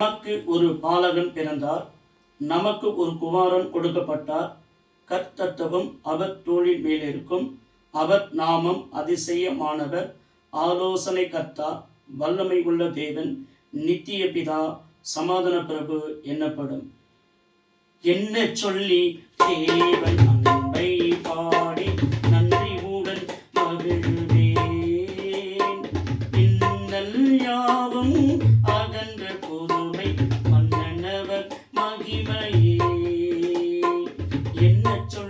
நமக்கு ஒரு பாலகன் பிறந்தார். நமக்கு ஒரு குமாரன் கொடுக்கப்பட்டார். கர்த்தத்துவம் அவர் தோழின் மேலிருக்கும் அவர் நாமம் அதிசயமானவர். ஆலோசனை கர்த்தா வல்லமை உள்ள தேவன் நித்திய பிதா சமாதான பிரபு என்னப்படும். என்ன சொல்லி தேவன் எண்ணற்றம்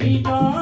He don't.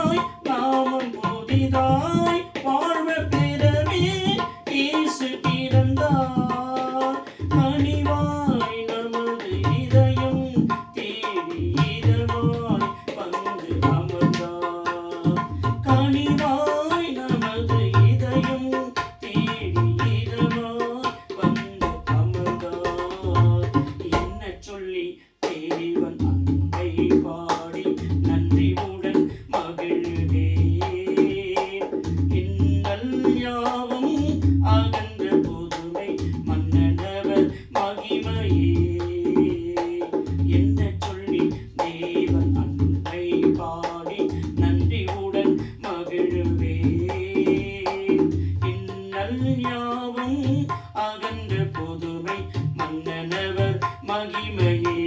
கண் யாவும் அகன்ற புதுமை மன்னனவர் மகிமையே.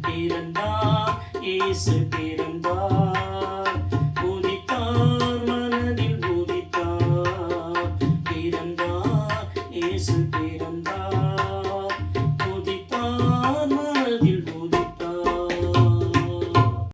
பிறந்தார் இயேசு பிறந்தார்